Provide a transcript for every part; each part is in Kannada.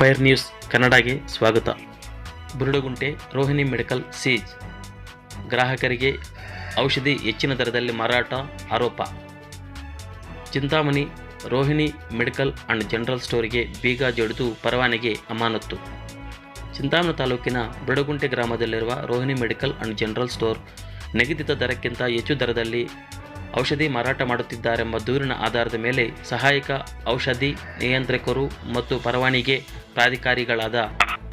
ಫೈರ್ ನ್ಯೂಸ್ ಕನ್ನಡಗೆ ಸ್ವಾಗತ. Burudugunte Rohini medical seize. ಗ್ರಾಹಕರಿಗೆ ಔಷಧಿ ಹೆಚ್ಚಿನ ದರದಲ್ಲಿ ಮಾರಾಟ ಆರೋಪ. Chintamani Rohini medical and general ಸ್ಟೋರಿಗೆ ಬೀಗ ಜಡಿದು ಪರವಾನಗಿ ಅಮಾನತ್ತು. ಚಿಂತಾಮಣಿ ತಾಲೂಕಿನ ಬುರುಡುಗುಂಟೆ ಗ್ರಾಮದಲ್ಲಿರುವ Rohini medical and general store ನಿಗದಿತ ದರಕ್ಕಿಂತ ಹೆಚ್ಚು ದರದಲ್ಲಿ ಔಷಧಿ ಮಾರಾಟ ಮಾಡುತ್ತಿದ್ದಾರೆಂಬ ದೂರಿನ ಆಧಾರದ ಮೇಲೆ ಸಹಾಯಕ, ಔಷಧಿ ನಿಯಂತ್ರಕರು ಮತ್ತು ಪರವಾನಿಗೆ ಪ್ರಾಧಿಕಾರಿಗಳಾದ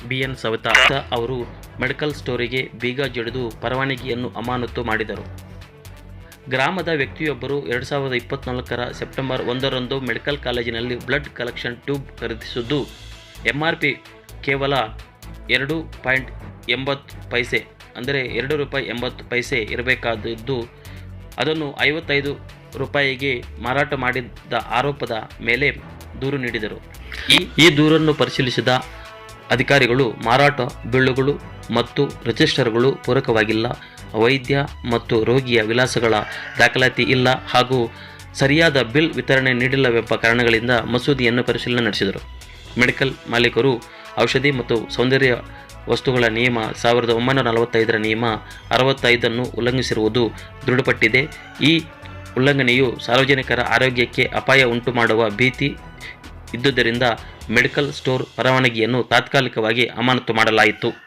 ಬಿಎನ್ ಸವಿತಾ ಅವರು ಮೆಡಿಕಲ್ ಸ್ಟೋರಿಗೆ ಬೀಗ ಜಡಿದು ಪರವಾನಗಿಯನ್ನು ಅಮಾನತು ಮಾಡಿದರು. ಗ್ರಾಮದ ವ್ಯಕ್ತಿಯೊಬ್ಬರು ಎರಡು ಸಾವಿರದ ಇಪ್ಪತ್ತ್ನಾಲ್ಕರ ಸೆಪ್ಟೆಂಬರ್ ಒಂದರಂದು ಮೆಡಿಕಲ್ ಕಾಲೇಜಿನಲ್ಲಿ ಬ್ಲಡ್ ಕಲೆಕ್ಷನ್ ಟ್ಯೂಬ್ ಖರೀದಿಸಿದ್ದು ಎಂ ಆರ್ ಪಿ ಕೇವಲ ಎರಡು ಪಾಯಿಂಟ್ ಎಂಬತ್ತು ಪೈಸೆ, ಅಂದರೆ ಎರಡು ರೂಪಾಯಿ ಎಂಬತ್ತು ಪೈಸೆ ಇರಬೇಕಾದದ್ದು ಅದನ್ನು ಐವತ್ತೈದು ರೂಪಾಯಿಗೆ ಮಾರಾಟ ಮಾಡಿದ್ದ ಆರೋಪದ ಮೇಲೆ ದೂರು ನೀಡಿದರು. ಈ ಈ ದೂರನ್ನು ಪರಿಶೀಲಿಸಿದ ಅಧಿಕಾರಿಗಳು ಮಾರಾಟ ಬಿಳ್ಳುಗಳು ಮತ್ತು ರಿಜಿಸ್ಟರ್ಗಳು ಪೂರಕವಾಗಿಲ್ಲ. ವೈದ್ಯ ಮತ್ತು ರೋಗಿಯ ವಿಳಾಸಗಳ ದಾಖಲಾತಿ ಇಲ್ಲ ಹಾಗೂ ಸರಿಯಾದ ಬಿಲ್ ವಿತರಣೆ ನೀಡಿಲ್ಲವೆಂಬ ಕಾರಣಗಳಿಂದ ಮಸೂದೆಯನ್ನು ಪರಿಶೀಲನೆ ನಡೆಸಿದರು. ಮೆಡಿಕಲ್ ಮಾಲೀಕರು ಔಷಧಿ ಮತ್ತು ಸೌಂದರ್ಯ ವಸ್ತುಗಳ ನಿಯಮ ಸಾವಿರದ ಒಂಬೈನೂರ ನಲವತ್ತೈದರ ನಿಯಮ ಅರವತ್ತೈದನ್ನು ಉಲ್ಲಂಘಿಸಿರುವುದು ದೃಢಪಟ್ಟಿದೆ. ಈ ಉಲ್ಲಂಘನೆಯು ಸಾರ್ವಜನಿಕರ ಆರೋಗ್ಯಕ್ಕೆ ಅಪಾಯ ಉಂಟು ಮಾಡುವ ಭೀತಿ ಇದ್ದುದರಿಂದ ಮೆಡಿಕಲ್ ಸ್ಟೋರ್ ಪರವಾನಗಿಯನ್ನು ತಾತ್ಕಾಲಿಕವಾಗಿ ಅಮಾನತು ಮಾಡಲಾಯಿತು.